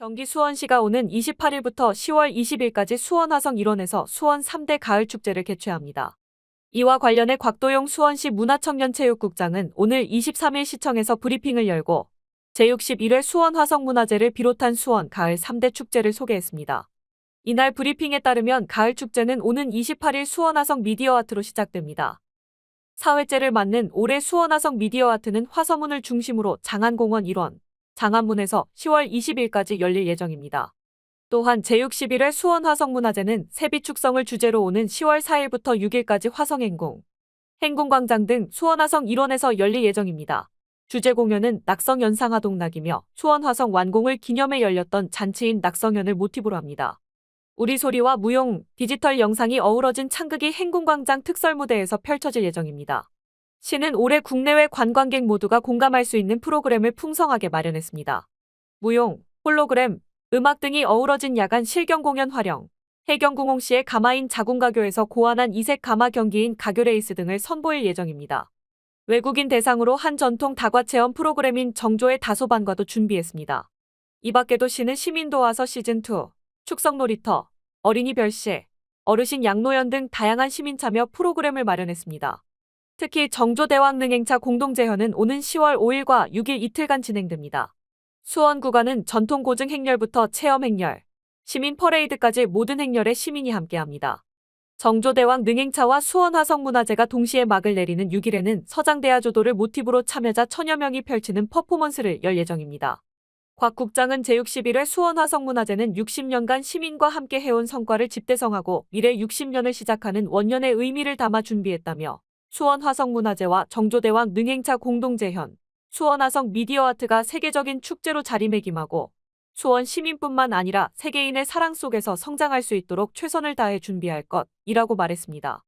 경기 수원시가 오는 28일부터 10월 20일까지 수원 화성 일원에서 수원 3대 가을 축제를 개최합니다. 이와 관련해 곽도용 수원시 문화청년체육국장은 오늘 23일 시청에서 브리핑을 열고 제61회 수원 화성문화제를 비롯한 수원 가을 3대 축제를 소개했습니다. 이날 브리핑에 따르면 가을 축제는 오는 28일 수원 화성 미디어 아트로 시작됩니다. 사회째를 맞는 올해 수원 화성 미디어 아트는 화서문을 중심으로 장안공원 일원, 장안문에서 10월 20일까지 열릴 예정입니다. 또한 제61회 수원 화성문화제는 세비 축성을 주제로 오는 10월 4일부터 6일까지 화성행궁, 행궁광장 등 수원 화성 일원에서 열릴 예정입니다. 주제 공연은 낙성 연상하동락이며 수원 화성 완공을 기념해 열렸던 잔치인 낙성연을 모티브로 합니다. 우리 소리와 무용, 디지털 영상이 어우러진 창극이 행궁광장 특설 무대에서 펼쳐질 예정입니다. 시는 올해 국내외 관광객 모두가 공감할 수 있는 프로그램을 풍성하게 마련했습니다. 무용, 홀로그램, 음악 등이 어우러진 야간 실경 공연 활용, 해경궁홍시의 가마인 자궁가교에서 고안한 이색 가마 경기인 가교레이스 등을 선보일 예정입니다. 외국인 대상으로 한 전통 다과 체험 프로그램인 정조의 다소반과도 준비했습니다. 이 밖에도 시는 시민도와서 시즌2, 축성 놀이터, 어린이 별시, 어르신 양로연 등 다양한 시민 참여 프로그램을 마련했습니다. 특히 정조대왕 능행차 공동제헌은 오는 10월 5일과 6일 이틀간 진행됩니다. 수원 구간은 전통 고증 행렬부터 체험 행렬, 시민 퍼레이드까지 모든 행렬에 시민이 함께합니다. 정조대왕 능행차와 수원 화성문화제가 동시에 막을 내리는 6일에는 서장대하조도를 모티브로 참여자 천여 명이 펼치는 퍼포먼스를 열 예정입니다. 곽 국장은 제61회 수원 화성문화제는 60년간 시민과 함께 해온 성과를 집대성하고 미래 60년을 시작하는 원년의 의미를 담아 준비했다며 수원 화성문화제와 정조대왕 능행차 공동재현, 수원 화성 미디어아트가 세계적인 축제로 자리매김하고 수원 시민뿐만 아니라 세계인의 사랑 속에서 성장할 수 있도록 최선을 다해 준비할 것이라고 말했습니다.